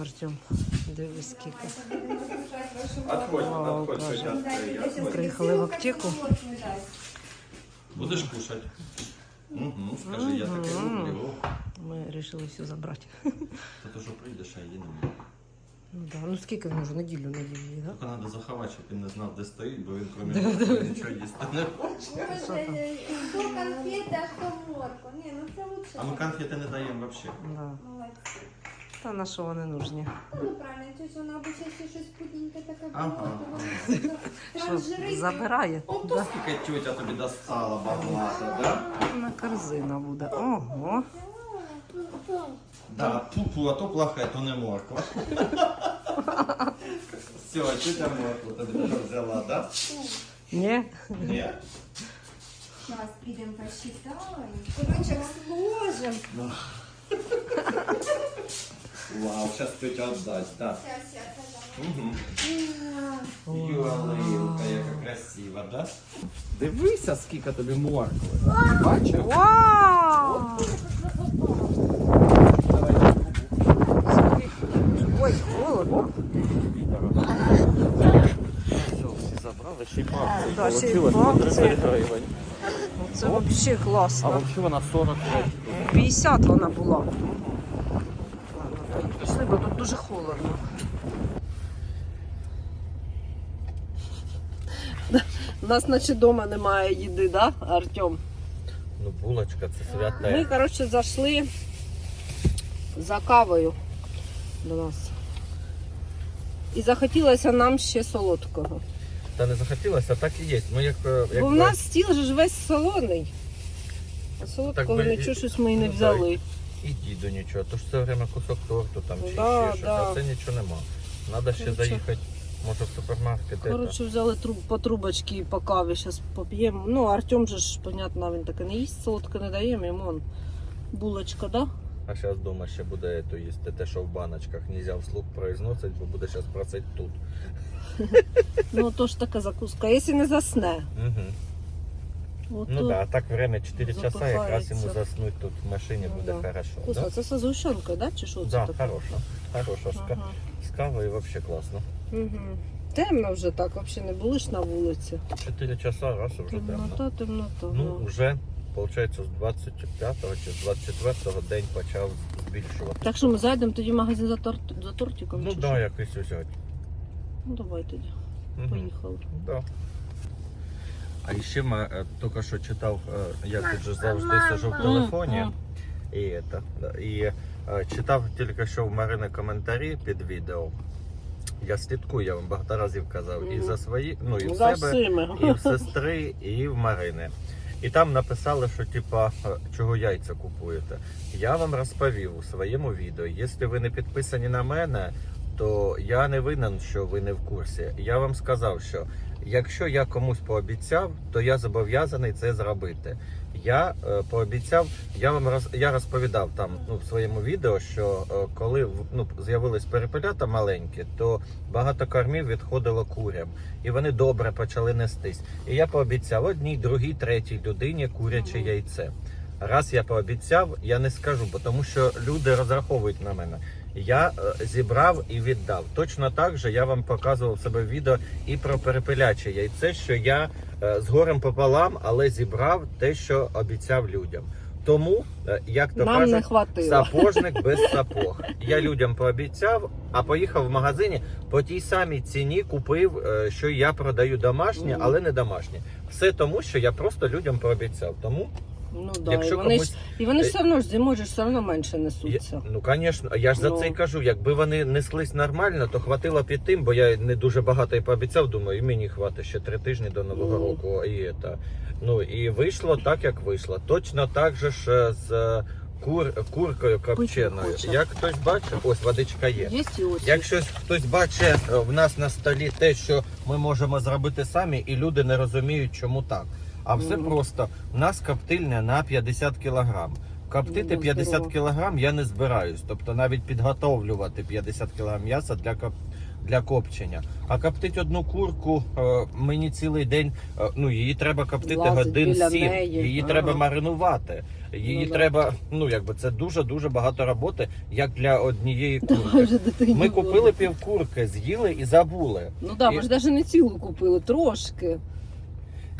Артем, дивись скільки. Отходь, Вау, отходь, каже. сейчас я. Приїхали в аптеку. Будеш кушать? Угу, скажи, я таке люблю. Ми вирішили все забрати. Та то що прийдеш, а її немає. Ну да. Ну скільки він вже неділю неділю, да? Тільки треба заховати, щоб він не знав, де стоїть, бо він крім того нічого їсти не хоче. Боже, кто конфеты, а кто морку. Не, ну це лучше. А ми конфети не даємо взагалі. Да. Молодці. Та на що вони нужні? Ну правильно, вона щось пудненьке таке Ага. то вона Що, забирає? Да. Скільки тетя тобі достала багато, да? На корзина буде. Ого. Да, пупу, а то плохая, то не морква. Все, тетя моркву тобі теж взяла, да? Ні? Ні? Зараз підемо посчитаємо. Кулечок сложим. Вау, зараз тетя віддасть, да. Сейчас, сейчас, Угу. Юалилка, яка красива, да? Дивися, скільки тобі моркви. Бачив? Вау! Ой, холодно. Все, всі забрали, ще й бабці. Да, ще й Получилось по бабці. 30 гривень. Ну, Це взагалі А класно. взагалі вона 40 50 вона була. Дуже холодно. У нас наче вдома немає їди, да, Артем? Ну, булочка, це Ми, коротше, зайшли за кавою до нас. І захотілося нам ще солодкого. Та не захотілося, так і є. Ми як, е, Бо в нас стіл же ж весь солоний. А солодкого Так би нічого щось ми і не ну, взяли. І діду нічого, то ж все время кусок торту там чи Да, ще щось, да. а це нічого нема. Надо ще Короче. заїхати, може в супермаркет. Коротше, взяли труб, по трубочці і по каві, зараз поп'ємо. Ну, Артем же ж, понятно, він таке не їсть, солодке не даємо, йому он булочка, да? А зараз вдома ще буде то їсти, те, що в баночках нельзя вслух произносить, бо буде зараз просить тут. Ну, то ж така закуска. Якщо не засне, Угу. От Ну да, а так время 4 часа, якраз йому заснуть тут в машині Ну буде да. хорошо. вкусно. Да? Це з згущенкою, да? Чи що це Да, таке? хороша. Хороша. Ага. з кавою взагалі класно. Угу. Темно вже так, взагалі не були ж на вулиці. 4 часа, раз вже темно. Темнота, темнота. Ну, да. вже, виходить, з 25 чи з 24 день почав збільшувати. Так що ми зайдемо тоді в магазин за, торт, за тортиком? Ну чи да, якийсь взяти. Ну давай тоді. Мгм. Поїхали. Да. А ще ми е, тільки що читав, е, я тут же завжди сижу в телефоні. Мгм. І, это, да, і е, читав тільки що в Марини коментарі під відео. Я слідкую, я вам багато разів казав, і Мгм. за свої, ну і в За себе, всіми. і в сестри, і в Марини. І там написали, що типа, е, чого яйця купуєте. Я вам розповів у своєму відео, якщо ви не підписані на мене, то я не винен, що ви не в курсі. Я вам сказав, що якщо я комусь пообіцяв, то я зобов'язаний це зробити. Я е, пообіцяв, я вам роз, я розповідав там ну, в своєму відео, що е, коли ну, з'явились перепелята маленькі, то багато кормів відходило курям, і вони добре почали нестись. І я пообіцяв одній, другій, третій людині куряче яйце. Раз я пообіцяв, я не скажу, бо тому що люди розраховують на мене. Я е, зібрав і віддав. Точно так же я вам показував себе в відео і про перепеляче яйце, що я е, з горем пополам, але зібрав те, що обіцяв людям. Тому, е, як то Нам кажуть, не хватило. Сапожник без сапог. Я людям пообіцяв, а поїхав в магазині по тій самій ціні купив, що я продаю домашнє, але не домашнє. Все тому, що я просто людям пообіцяв. Тому Ну да, якщо і вони, комусь ж, і вони ж все одно ж зимою ж все одно менше я, несуться. ну звісно, я ж за Ну. це й кажу. Якби вони неслись нормально, то хватило під тим, бо я не дуже багато і пообіцяв. Думаю, і мені хватить ще три тижні до нового Ну. року. І це. Ну і вийшло так, як вийшло. Точно так же ж е, з кур, куркою копченою. хоче. Як хтось бачив, ось водичка є. Є і. Якщо хтось бачить е, в нас на столі те, що ми можемо зробити самі, і люди не розуміють, чому так. А все Мгм. просто у нас коптильня на 50 кілограм. Коптити Ну, 50 здорово. кілограм я не збираюсь. Тобто навіть підготовлювати 50 кілограм м'яса для коп... для копчення. А коптить одну курку е, мені цілий день. е, ну її треба коптити Лазить годин біля сім. неї. Її Ага. треба маринувати. Її Ну да. треба. Ну якби це дуже дуже багато роботи, як для однієї курки. вже дитині. Ми буде. купили півкурки, з'їли і забули. Ну так, да, І- ми ж навіть не цілу купили, трошки.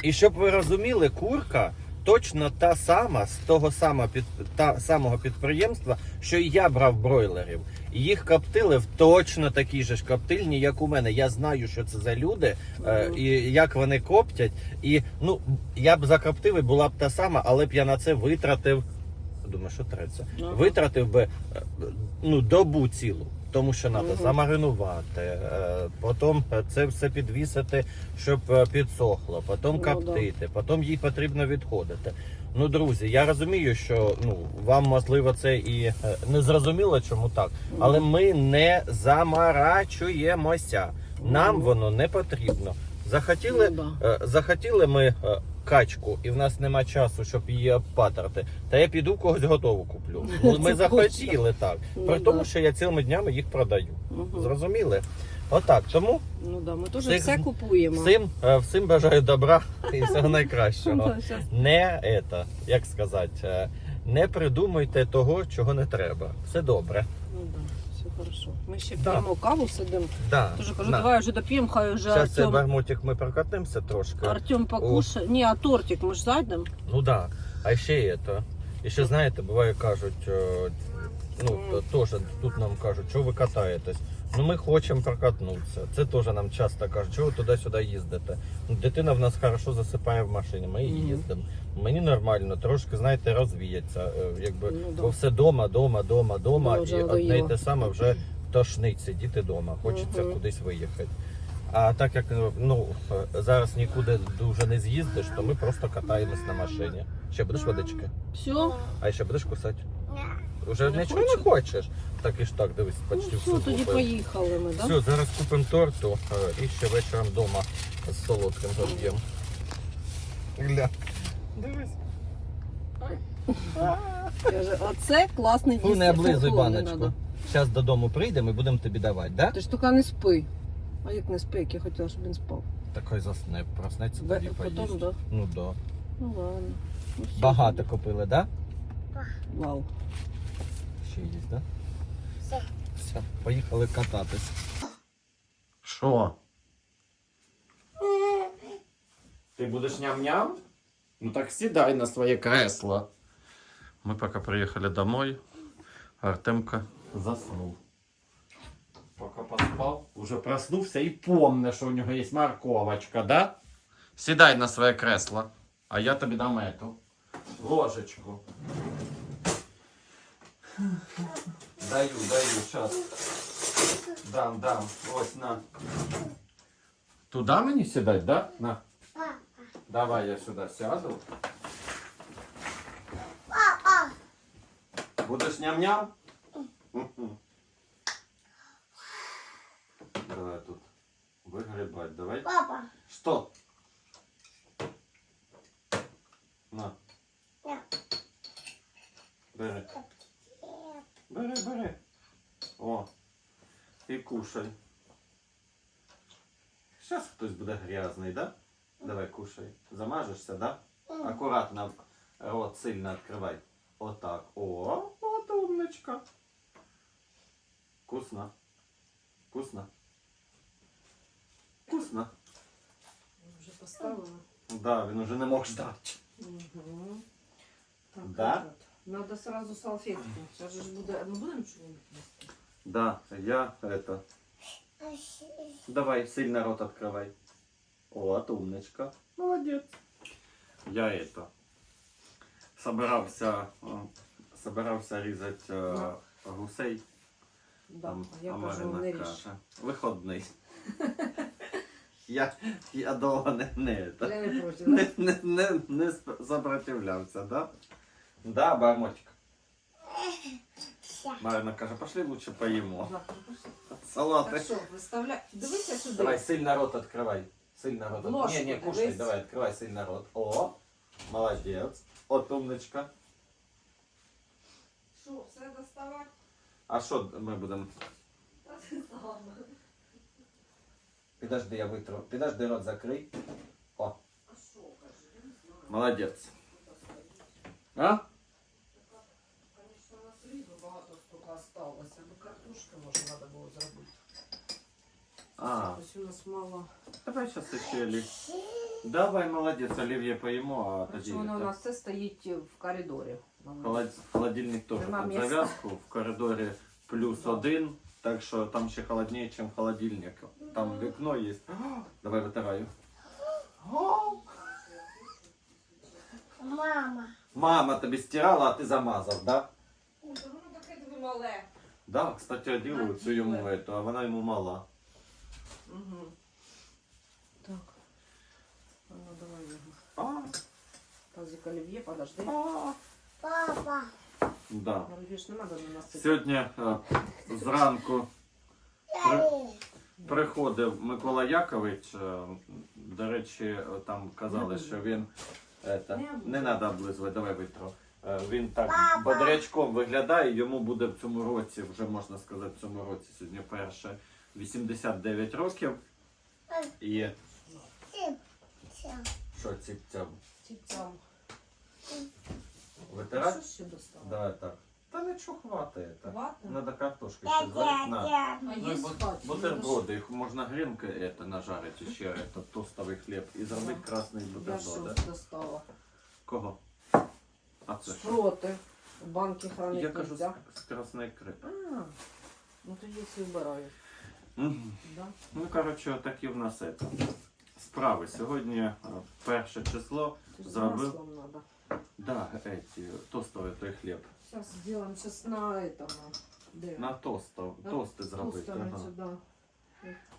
І щоб ви розуміли, курка точно та сама з того сама під та самого підприємства, що і я брав бройлерів. Їх коптили в точно такій же ж коптильні, як у мене. Я знаю, що це за люди, е, і як вони коптять. І ну я б закоптив, і була б та сама, але б я на це витратив. Думаю, що треться. Ага. Витратив би е, ну, добу цілу. Тому що треба Мгм. замаринувати, е, потім це все підвісити, щоб е, підсохло, потім Ну, да. коптити, потім їй потрібно відходити. Ну, друзі, я розумію, що ну вам можливо це і не зрозуміло, чому так, але ми не замарачуємося. Нам Мгм. воно не потрібно. Захотіли, Ну, захотіли ми качку, і в нас нема часу, щоб її обпатрати. Та я піду когось готову куплю. Ну, ми захотіли так. Ну, При тому, що я цілими днями їх продаю. Зрозуміли? Отак. Тому Ну да, ми теж все купуємо. всім, е, всим бажаю добра і всього найкращого. Не это, як сказати, е, не придумуйте того, чого не треба. Все добре. Ну да, хорошо. Ми ще Да. п'ємо каву, сидимо. Да. Тоже кажу, на. давай вже доп'ємо, хай вже Зараз цей Артем, бармотик ми прокатимося трошки. Артем покушає. Ні, а тортик ми ж зайдемо. Ну да. А ще это. І ще знаєте, буває кажуть, е, ну то- теж тут нам кажуть, що ви катаєтесь. Ну ми хочемо прокатнутися. Це теж нам часто кажуть, що ви туди-сюди їздите. Ну, Дитина в нас хорошо засипає в машині, ми і Мгм. їздимо. Мені нормально, трошки, знаєте, розвіється. е, Якби, Ну, да. бо все дома, дома, дома, дома, і одне й те саме вже тошнить сидіти вдома. Хочеться Мгм. кудись виїхати. А так як ну зараз нікуди дуже не з'їздиш, то ми просто катаємось на машині. Ще будеш водички? Все, А ще будеш кусати? Уже Не нічого хочу. не хочеш. Так і ж так, дивись, ну почти все, все тоді поїхали ми, да? Все, зараз купимо торту е, і ще вечором вдома з солодким поп'ємо. Дивись. Каже, оце класний дійсно. не облизуй баночку. Зараз додому прийдемо і будемо тобі давати, да? Ти ж тільки не спи. А як не спи, як я хотіла, щоб він спав. Так хай засне, проснеться тоді Потім, да. Ну да. Ну ладно. Ну, все, Багато купили, да? Вау. Ще є, да? Все. Все, поїхали кататись. Що? Ти будеш ням-ням? Ну так сідай на своє кресло. Ми поки приїхали домой, Артемка заснув. Поки поспав, уже проснувся і помне, що у нього є морковочка, да? Сідай на своє кресло, а я тобі дам эту ложечку. Даю, даю, сейчас. Дам, дам. Ось на. Туда мені сідать, да? На. Давай я сюди сяду. Будеш ням-ням? Давай тут. Вигрібать, давай. Папа. Что? На. Бери. Бери, бери. О. І кушай. Зараз хтось буде грязний, да? Давай кушай. Замажешся, да? Акуратно рот сильно відкривай. Отак. О, от умничка. Вкусно. Вкусно. Вкусно. Вже поставила. Да, він уже не мог ждати. Угу. Так, Да? этот. Надо сразу салфетку. Сейчас же ж буде. Ми будемо чого? Да, я это. Давай, сильно рот открывай. Вот, умничка. Молодец. Я это. Собирався, э, собирався різати э, гусей. Да. Там а я кажу, Марина не ріж. каже. Виходний. Я, я довго не, не, это, Я не проти. не, не, не, не сп- сопротивлявся, да? Да, бармотик. Марина каже, пошли лучше поїмо. Завтра пішли. Салати. Так що, виставляй. Дивися сюди. Давай, сильно рот открывай. Сильно рот. от- Ложку Не, не, кушай, дивись. давай, открывай сильно рот. О, молодец. От умничка. Що, все доставати? А що ми будемо? Та ти сама. Підожди, я витру. Підожди, рот закрий. О, А що, каже, я не знаю. молодець. А? Конечно, у нас риби багато столько осталося, бо картошки може треба було зробити. А, Ось у нас мало. давай зараз ще олів. Давай, молодець, олів'є поїмо, а тоді. Причому воно у це. нас все стоїть в коридорі. Холод- Холодильник теж Нема під місця. зав'язку, в коридорі плюс один, так що там ще холодніше, ніж холодильник. Там вікно є. Давай витираю. Мама. Мама тобі стирала, а ти замазав, да? Воно таке диви мале. Да, кстати, оділу цю йому эту, а вона йому мала. Угу. А, Тазик Олів'є, подожди. а. Папа. Да. Олів'є ж не треба на нас. Сьогодні е, зранку при- приходив Микола Якович. е, До речі, е, там казали, що він это, не треба облизувати, давай витру. Е, Він так бодрячком виглядає, йому буде в цьому році, вже можна сказати, в цьому році сьогодні перше 89 років. І що ціп-цям? Тіп-цям. Витирати? Що ще достало? Давай так. Та нічого хватає. Вата? Надо картошки ще зварити. На. А Ну, є бу- спать? бутерброди, їх можна грінки это, нажарити ще это, тостовий хліб і зробити Да. красний Я що бутерброд. достала? Кого? А це що? Шпроти. В банки хранить Я кажу нельзя. з, з красної ікри. А, ну то якщо вбираю. Мгм. Да? Ну, коротше, такі в нас это. Справи. Сьогодні е, перше число. Зробив. Да, эти, тостовий той хліб. Сейчас сделаем сейчас на этом. Де? На тостов, На тости зробити. Ага. сюди.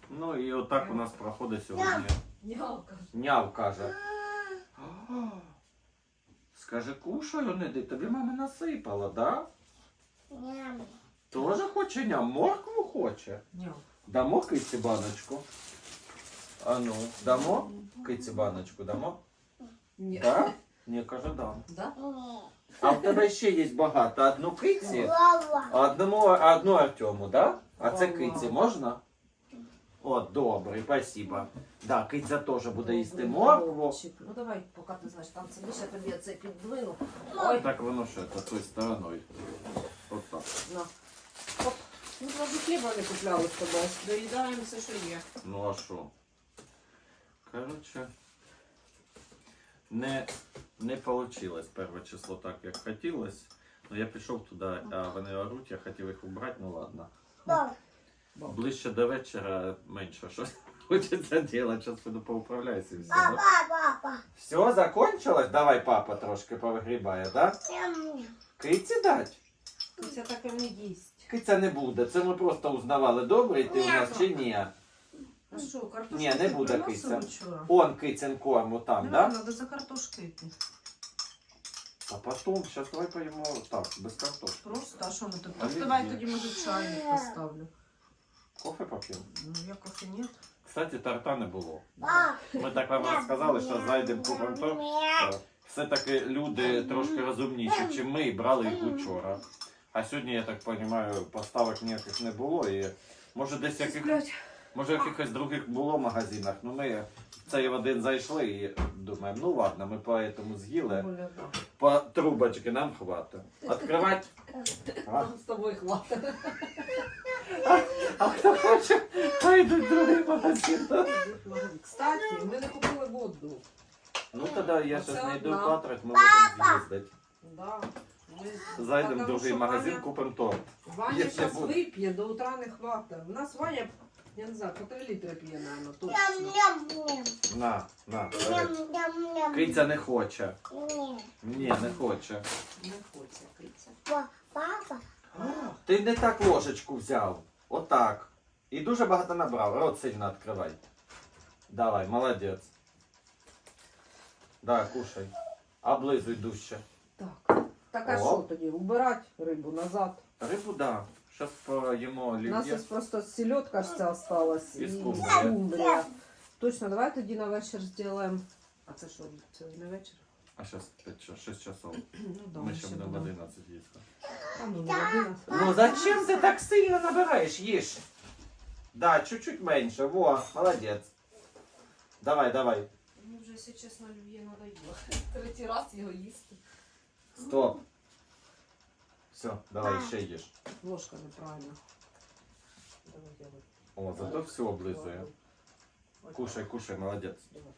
Ну і отак у нас проходить сьогодні. Нялка. Няв каже. Скаже, кушаю, не тобі мама насипала, да? Ням. Тоже хоче ням, моркву хоче. Нялка. Дамо киці баночку. А ну, дамо киці баночку, дамо? Ні. Да? Ні, каже, дам. Да? А в тебе ще є багато. Одну киці, а одному, а одну Артему, да? А це киці можна? О, добре, спасибо. Да, киця теж буде їсти Добрий моркву. Ну давай, поки ти знаєш, там сидиш, я тобі це піддвину. Ой, Так воно ще то тою стороною. От так. на. Оп. Ну, правда, хліба не купляли з тобою. Доїдаємо все, що є. Ну а що? Коротше, не, не вийшло перше число так, як хотілося. Ну я пішов туди, а вони оруть, я хотів їх убрати, ну ладно. Папа. Ближче до вечора менше щось хочеться робити. Зараз піду поуправляюся і все. Папа, папа. Все, закончилось? Давай папа трошки повигрібає, да? Киці дать? Це таке не їсть. Киця не буде. Це ми просто узнавали, добре ти у нас чи ні. А що, картошку Ні, не ти буде киця. вчора? Он кицин корму там, да? треба за картошки йти. А потом, сейчас давай поїмо так, без картошки. Просто, а що ми тут? А Давай ні. тоді, може, чайник поставлю. Кофе поп'ємо. Ну, я кофе нет. Кстати, торта не було. Ми так вам розказали, що зайдемо купимо торт. Е, Все-таки люди трошки розумніші, ніж ми, і брали їх учора. А сьогодні, я так розумію, поставок ніяких не було. І може десь яких, Сплять. Може в якихось других було магазинах. Ну ми в цей в один зайшли і думаємо, ну ладно, ми по этому з'їли. По трубочці нам хватить. Відкривати. А? Нам з тобою хватить. А хто хоче, хай йдуть в другий магазин. Кстати, ми не купили воду. Ну тоді я зараз знайду одна. патрик, ми можемо з'їздити. Да. Ми... Зайдемо в Потому другий що магазин, Ваня- купимо торт. Ваня Якщо зараз буде. вип'є, до утра не хватить. У нас Ваня, я не знаю, по 3 літри п'є, наверное, точно. Ням-ням-ням. На, на, бери. Ням-ням-ням. Киця не хоче. Ні. Ні, не хоче. Не хоче киця. Па- Папа. Ти не так ложечку взяв. Отак. І дуже багато набрав. Рот сильно відкривай. Давай, молодець. Да, кушай. Облизуй дужче. Так. Так а О. що тоді? Убирати рибу назад. Рибу, да. Зараз поїмо У нас олів'є. ось просто селедка ж ця осталась І і скумбрія. скумбрія. Точно, давай тоді на вечір зробимо. А це що, це не вечір? А зараз 6 часов. Ну, да, Ми ще будемо в 11 їсти. А, ну, не 11. Ну зачем ти так сильно набираєш? Їж. Да, чуть-чуть менше. Во, молодець. Давай, давай. Мені вже, якщо чесно, олів'є надоїло. Третій раз його їсти. Стоп. Все, давай, ще їж. Ложка неправильно. Давай, давай. О, зато все облизує. Ой, Кушай, кушай, молодець. давай.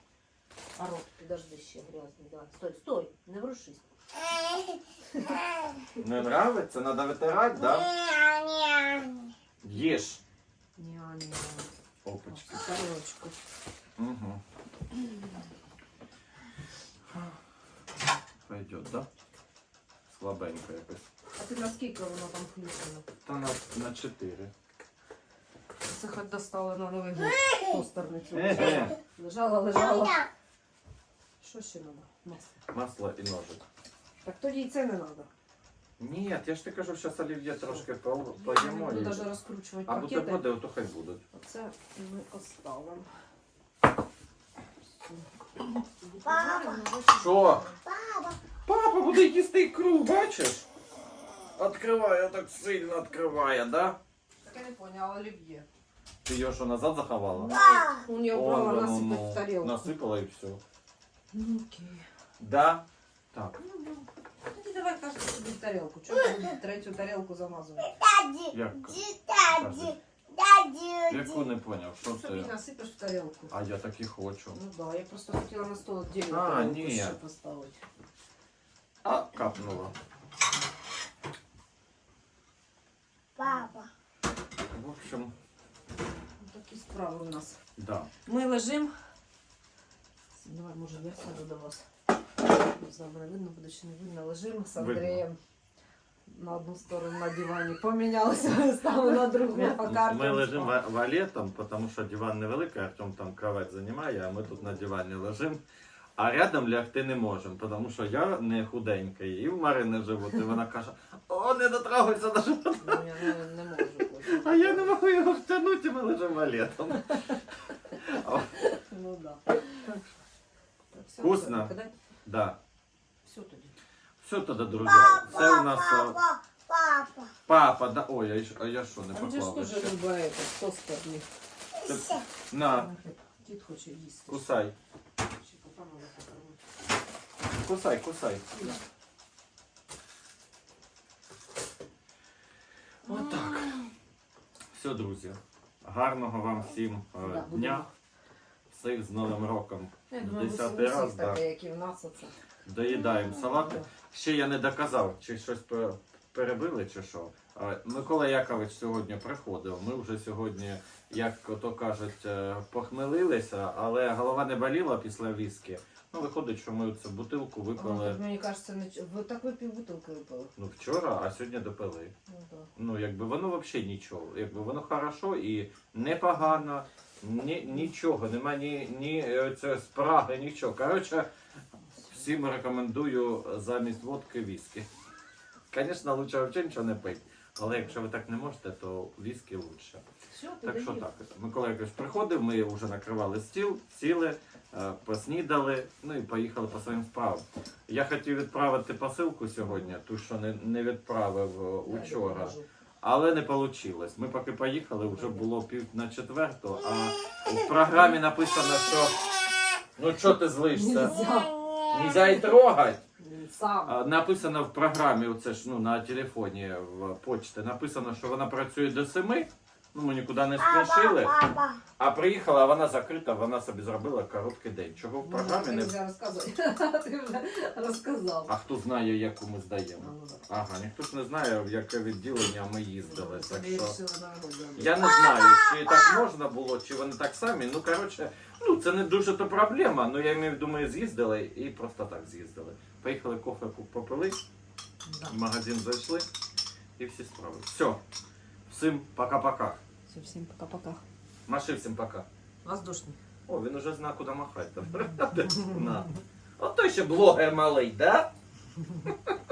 А рот, подожди, ще грязний. Давай. Стой, стой, не врушись. Не нравиться? Надо витирати, да? Їж. Ня-ня. Опачки. Тарелочку. Угу. Пойдет, да? Слабенько якось. А ти наскільки воно там включено? Та на, на 4. Це хоч достала на новий год. Тостерницю. Еге. Лежала, лежала. Що ще треба? Масло. Масло і ножик. Так тоді і це не треба. Ні, я ж ти кажу, зараз олів'є трошки по- поїмо. Буду і- навіть розкручувати А пакети. бутерброди, то хай будуть. Оце ми оставимо. Що? Папа буде їсти ікру, бачиш? Откриває так сильно відкриває, да? Так я не поняла, олів'є. Ти її що назад заховала? Он я Вон брала воно, насипати ну, в тарілку. Насипала і все. Ну окей. Да? Так. Ну, ну. Тоді давай кажеш собі в тарілку. Чого ти будеш третю тарілку замазувати? Як? Яку не поняв, що Собі це? насипеш в тарілку. А я так і хочу. Ну да, я просто хотіла на стол віддільно А, тарілку ні. ще поставити. А, капнула. Папа. В общем, Ну, Такі справи у нас. да. Ми лежимо. Давай, може, я сяду до вас. Не знаю, мене видно буде чи не видно. Лежимо з Видно. Андрієм на одну сторону на дивані. Помінялися, стали на другу по картам. Ми лежимо ва- валетом, тому що диван невеликий, Артем там кровать займає, а ми тут на дивані лежимо. А рядом лягти не можемо, тому що я не худенький, і в Марини живот, і вона каже, о, не дотрагуйся до живота. Ну, я не, не можу. А я не можу його втягнути, і ми лежимо валетом. Ну да. Все, Вкусно? Кидать? Да. Все тоді. Все тоді, друзі. Це у нас а, Папа. папа, да. Ой, а я ж- а я що, не А ти ж поклав теж ще? любить. На, Дід хоче їсти. кусай. Ще попробуй. Кусай, кусай. Отак. Все, друзі. Гарного вам всім е, Да, будемо. дня. Всіх з Новим роком. Я думаю, Десятий раз, всіх таке, як і в нас оце. Доїдаємо салати. Ще я не доказав, чи щось пе- перебили, чи що. Микола Якович сьогодні приходив. Ми вже сьогодні, як то кажуть, е, похмелилися, але голова не боліла після віскі. Ну, виходить, що ми цю бутилку Ну, випили так, Мені кажеться, не... ви так ви півбутилки випили. ну, вчора, а сьогодні допили. Ну, да. Ну, якби воно взагалі нічого. Якби воно хорошо і непогано, ні, нічого, нема ні, ні е, це, спраги, нічого. Коротше, всім рекомендую замість водки віскі. Звісно, лучше взагалі нічого не пити. Але якщо ви так не можете, то віскі лучше. Все, ти Так що доїв. так. Микола якось приходив, ми вже накривали стіл, сіли, е, поснідали, ну і поїхали по своїм справам. Я хотів відправити посилку сьогодні, ту, що не, не відправив е, учора. Але не вийшло. Ми поки поїхали, вже було пів на четверту, а в програмі написано, що ну що ти злишся? Нельзя. І трогати. Сам. Написано в програмі, оце ж ну на телефоні в почті, написано, що вона працює до семи. Ну, ми нікуди не спішили. А приїхала, а вона закрита, вона собі зробила короткий день. Чого в Ну, програмі ти не. вже. Ти вже розказав. А хто знає, яку ми здаємо? Ну. Ага, ніхто ж не знає, в яке відділення ми їздили. Так що я не знаю, чи так можна було, чи вони так самі. Ну коротше, ну це не дуже то проблема. Ну я маю в з'їздили і просто так з'їздили. Поїхали кофе попили, Да. в магазин зайшли і всі справи. Все. Всім пока-пока. Все, всім пока-пока. Маши всім пока. Воздушний. О, він уже знає, куди махати. От той ще блогер малий, да?